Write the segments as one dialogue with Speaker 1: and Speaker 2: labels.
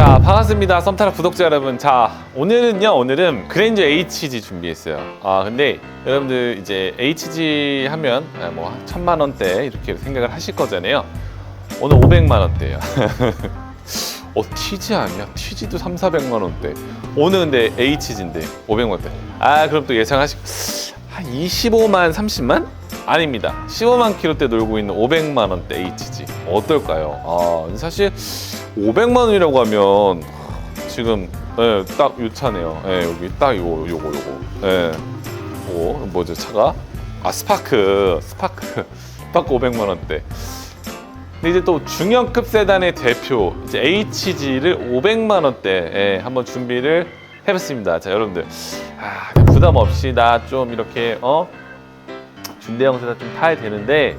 Speaker 1: 자 반갑습니다. 썸타라 구독자 여러분. 자 오늘은요 오늘은 그랜저 HG 준비했어요. 아 근데 여러분들 이제 HG 하면 아, 뭐 천만 원대 이렇게 생각을 하실 거잖아요. 오늘 500만 원대예요. 어 TG 아니야? TG도 3, 400만 원대. 오늘 근데 HG인데 500만 원대. 아 그럼 또 예상하시 한 25만 30만? 아닙니다. 15만 킬로대 놀고 있는 500만 원대 HG 어떨까요? 아 사실 500만 원이라고 하면 지금 예, 딱 요 차네요. 예, 여기 딱 요거 요거 요거. 예. 오, 뭐죠 차가? 아 스파크 스파크 스파크 500만 원대. 근데 이제 또 중형급 세단의 대표 이제 HG를 500만 원대에 한번 준비를 해봤습니다. 자 여러분들 아, 부담 없이 나 좀 이렇게 어 중대형 세단 좀 타야 되는데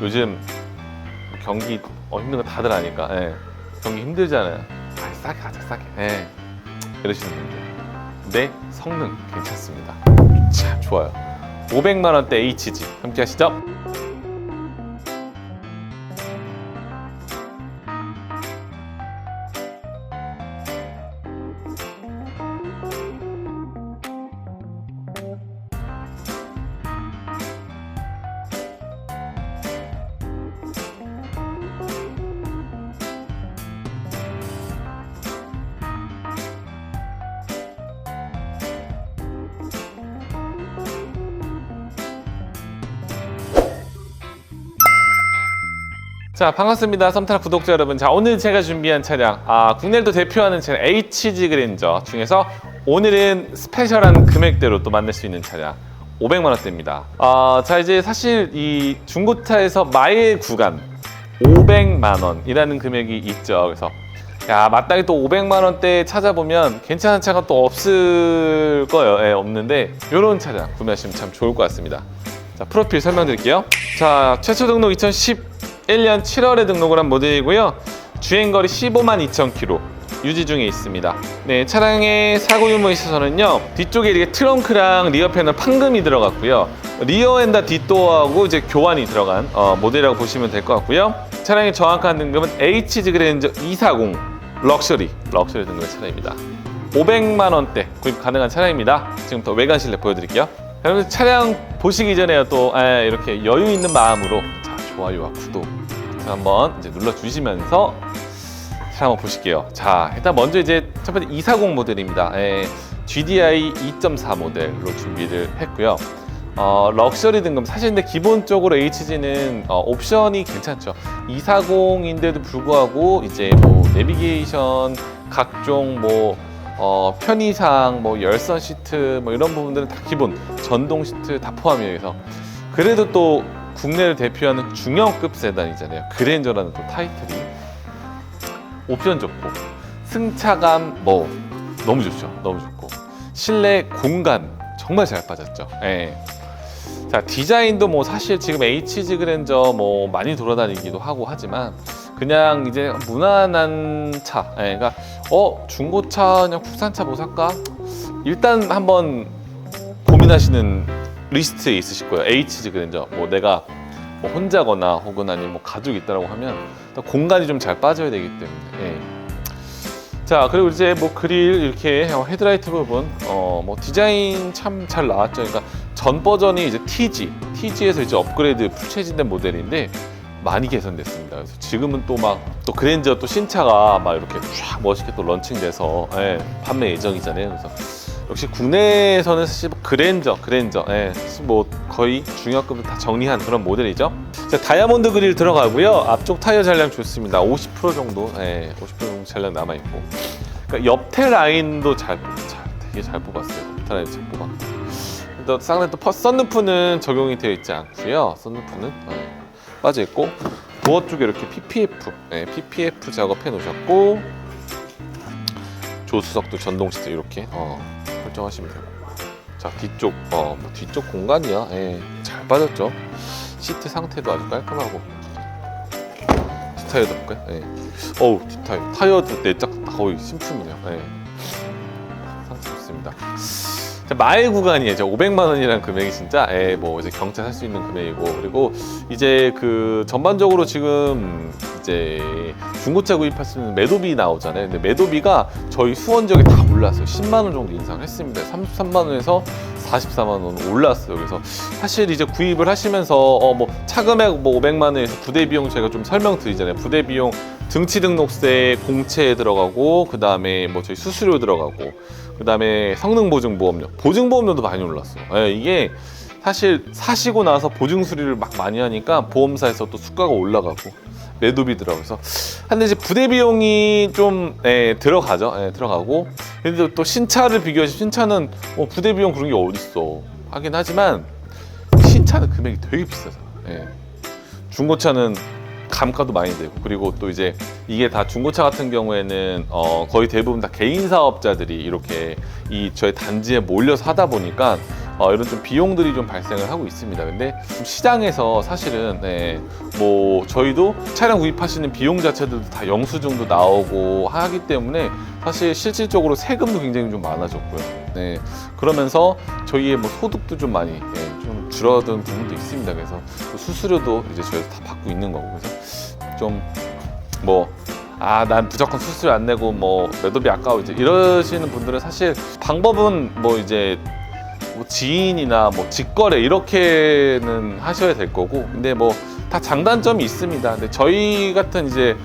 Speaker 1: 요즘 경기 어, 힘든 거 다들 아니까 예. 경기 힘들잖아요. 아, 싸게 가자 싸게. 예. 이러시는 분들. 근데 성능 괜찮습니다. 참 좋아요. 500만 원대 HG 함께 하시죠. 자 반갑습니다 썸타라 구독자 여러분. 자 오늘 제가 준비한 차량 아 국내도 대표하는 차량 HG 그랜저 중에서 오늘은 스페셜한 금액대로 또 만날 수 있는 차량 500만 원대입니다. 아 자 이제 사실 이 중고차에서 마일 구간 500만 원이라는 금액이 있죠. 그래서 야 마땅히 또 500만 원대 찾아보면 괜찮은 차가 또 없을 거예요. 예, 없는데 이런 차량 구매하시면 참 좋을 것 같습니다. 자 프로필 설명드릴게요. 자 최초 등록 2011년 7월에 등록을 한 모델이고요. 주행거리 15만 2천 킬로 유지 중에 있습니다. 네 차량의 사고 유무에 있어서는요 뒤쪽에 이렇게 트렁크랑 리어 패널 판금이 들어갔고요. 리어 엔다 뒷도어하고 이제 교환이 들어간 어, 모델이라고 보시면 될 것 같고요. 차량의 정확한 등급은 HG 그랜저 240 럭셔리 럭셔리 등급의 차량입니다. 500만 원대 구입 가능한 차량입니다. 지금부터 외관 실내 보여드릴게요. 여러분 차량 보시기 전에 또 아, 이렇게 여유 있는 마음으로 자 좋아요와 구독 한번 이제 눌러 주시면서 차량 한번 보실게요. 자 일단 먼저 이제 첫 번째 240 모델입니다. 예, GDI 2.4 모델로 준비를 했고요. 어, 럭셔리 등급 사실 근데 기본적으로 HG는 어, 옵션이 괜찮죠. 240인데도 불구하고 이제 뭐 내비게이션 각종 뭐 어, 편의상 뭐 열선 시트 뭐 이런 부분들은 다 기본 전동 시트 다 포함이어서 그래도 또 국내를 대표하는 중형급 세단이잖아요. 그랜저라는 또 타이틀이 옵션 좋고 승차감 뭐 너무 좋죠. 너무 좋고 실내 공간 정말 잘 빠졌죠. 예. 자 디자인도 뭐 사실 지금 HG 그랜저 뭐 많이 돌아다니기도 하고 하지만 그냥 이제 무난한 차. 예, 그러니까 어 중고차 그냥 국산차 뭐 살까? 일단 한번 고민하시는 리스트에 있으실 거예요. HG 그랜저 뭐 내가 뭐 혼자거나 혹은 아니면 뭐 가족이 있다라고 하면 공간이 좀 잘 빠져야 되기 때문에. 예. 자 그리고 이제 뭐 그릴 이렇게 헤드라이트 부분 어 뭐 디자인 참 잘 나왔죠. 그러니까 전 버전이 이제 TG, TG에서 이제 업그레이드 풀체진된 모델인데 많이 개선됐습니다. 그래서 지금은 또 막 또 그랜저 또 신차가 막 이렇게 쫙 멋있게 또 런칭돼서 예, 판매 예정이잖아요. 그래서 역시 국내에서는 사실 뭐 그랜저, 그랜저, 예, 뭐 거의 중형급을 다 정리한 그런 모델이죠. 자, 다이아몬드 그릴 들어가고요. 앞쪽 타이어 잔량 좋습니다. 50% 정도, 예, 50% 정도 잔량 남아 있고. 그러니까 옆태 라인도 잘, 잘 되게 잘 뽑았어요. 옆태 라인 잘 뽑았고. 또 쌍내 또 퍼- 썬루프는 적용이 되어 있지 않고요. 썬루프는 예, 빠져 있고 도어 쪽에 이렇게 PPF, 예, PPF 작업해 놓으셨고 조수석도 전동 시트 이렇게 어, 설정하시면 되고. 자 뒤쪽 어, 뭐 뒤쪽 공간이야. 예, 잘 빠졌죠. 시트 상태도 아주 깔끔하고. 뒷타이어도 볼까요? 예. 어우 뒷타이어 타이어도 내짝 거의 신품이네요. 예. 상태 좋습니다. 자, 마일 구간이에요. 500만 원이라는 금액이 진짜 예, 뭐 이제 경차 살 수 있는 금액이고 그리고 이제 그 전반적으로 지금 이제 중고차 구입할 수 있는 매도비 나오잖아요. 근데 매도비가 저희 수원 지역에 다 올랐어요. 10만 원 정도 인상했습니다. 33만 원에서 44만 원 올랐어요. 그래서 사실 이제 구입을 하시면서 어 뭐 차금액 뭐 500만 원에서 부대 비용 제가 좀 설명드리잖아요. 부대 비용 등치 등록세 공채에 들어가고 그 다음에 뭐 저희 수수료 들어가고 그 다음에 성능 보증 보험료 보증 보험료도 많이 올랐어요. 예, 이게 사실 사시고 나서 보증 수리를 막 많이 하니까 보험사에서 또 수가가 올라가고 매도비 들어가서 근데 이제 부대 비용이 좀 예, 들어가죠. 예, 들어가고 근데 또 신차를 비교하시 신차는 뭐 부대 비용 그런 게 어딨어 하긴 하지만 신차는 금액이 되게 비싸잖아. 예. 중고차는 감가도 많이 되고 그리고 또 이제 이게 다 중고차 같은 경우에는 어 거의 대부분 다 개인 사업자들이 이렇게 이 저희 단지에 몰려서 하다 보니까 어 이런 좀 비용들이 좀 발생을 하고 있습니다. 근데 좀 시장에서 사실은 네, 뭐 저희도 차량 구입하시는 비용 자체들도 다 영수증도 나오고 하기 때문에 사실 실질적으로 세금도 굉장히 좀 많아졌고요. 네, 그러면서 저희의 뭐 소득도 좀 많이 예, 좀 줄어든 부분도 있습니다. 그래서 또 수수료도 이제 저희가 다 받고 있는 거고 그래서 좀뭐 아, 난 무조건 수수료 안 내고 뭐 매도비 아까워 이제 이러시는 분들은 사실 방법은 뭐 이제 뭐 지인이나 뭐 직거래 이렇게는 하셔야 될 거고. 근데 뭐 다 장단점이 있습니다. 근데 저희 같은 이제,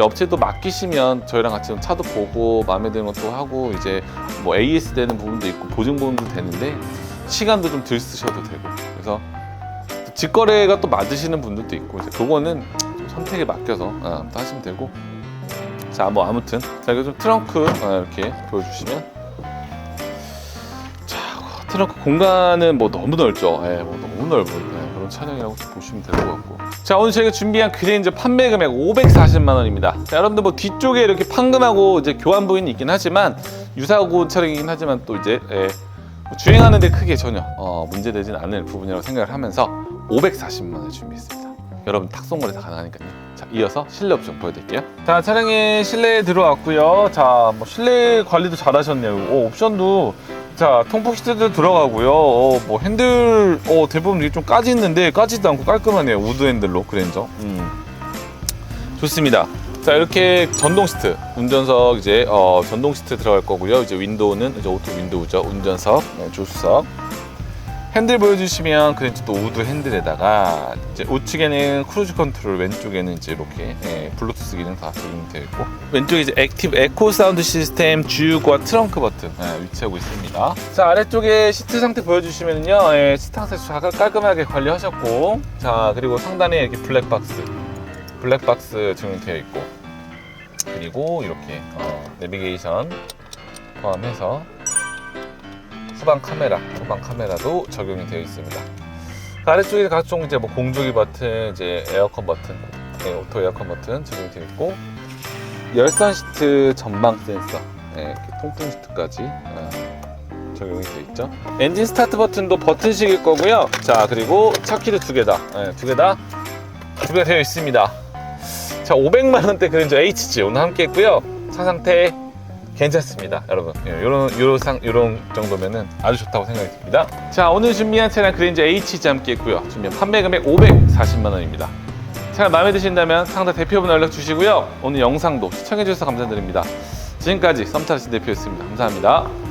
Speaker 1: 업체도 맡기시면 저희랑 같이 좀 차도 보고 마음에 드는 것도 하고 이제 뭐 AS 되는 부분도 있고 보증 보험도 되는데 시간도 좀덜 쓰셔도 되고. 그래서 직거래가 또 맞으시는 분들도 있고 이제 그거는 좀 선택에 맡겨서 어, 또 하시면 되고. 자 뭐 아무튼 자 이거 좀 트렁크 어, 이렇게 보여주시면 자 트렁크 공간은 뭐 너무 넓죠 예, 뭐 너무 넓은 예, 그런 차량이라고 보시면 될 것 같고 자 오늘 저희가 준비한 그레인저 판매 금액 540만 원입니다 자 여러분들 뭐 뒤쪽에 이렇게 판금하고 이제 교환 부인이 있긴 하지만 유사고 차량이긴 하지만 또 이제 예, 뭐 주행하는데 크게 전혀 어, 문제되진 않을 부분이라고 생각을 하면서 540만 원 준비했습니다. 여러분 탁송거래 다 가능하니까요. 자, 이어서 실내 옵션 보여드릴게요. 자, 차량의 실내에 들어왔고요. 자, 뭐 실내 관리도 잘하셨네요. 오, 옵션도 자, 통풍 시트도 들어가고요. 어, 뭐 핸들 어, 대부분 이게 좀 까지 있는데 까지도 않고 깔끔하네요. 우드 핸들로 그랜저. 음. 좋습니다. 자 이렇게 전동 시트 운전석 이제 어, 전동 시트 들어갈 거고요. 이제 윈도우는 이제 오토 윈도우죠. 운전석, 네, 조수석. 핸들 보여주시면 그랜저 또 우드 핸들에다가 이제 우측에는 크루즈 컨트롤, 왼쪽에는 이제 이렇게 예, 블루투스 기능 다 적용되어 있고 왼쪽에 이제 액티브 에코 사운드 시스템 주유구와 트렁크 버튼 예, 위치하고 있습니다. 자 아래쪽에 시트 상태 보여주시면요, 예, 시트 상태 잘 깔끔하게 관리하셨고, 자 그리고 상단에 이렇게 블랙박스 블랙박스 적용되어 있고 그리고 이렇게 어, 내비게이션 포함해서 후방 카메라 후방 카메라도 적용이 되어 있습니다. 그 아래쪽에 각종 이제 뭐 공조기 버튼 이제 에어컨 버튼 네, 오토 에어컨 버튼 적용이 되어 있고 열선 시트 전방 센서 네, 통풍 시트까지 어, 적용이 되어 있죠. 엔진 스타트 버튼도 버튼식일 거고요. 자 그리고 차 키도 두 개다. 네, 두 개다 구비가 되어 있습니다. 자, 500만 원대 그랜저 HG 오늘 함께 했고요. 차 상태 괜찮습니다, 여러분. 예, 요런 상 요런 정도면은 아주 좋다고 생각이 듭니다. 자, 오늘 준비한 차량 그랜저 HG 함께 했고요. 준비한 판매 금액 540만 원입니다. 차량 마음에 드신다면 상담 대표번호 연락 주시고요. 오늘 영상도 시청해 주셔서 감사드립니다. 지금까지 썸타르신 대표였습니다. 감사합니다.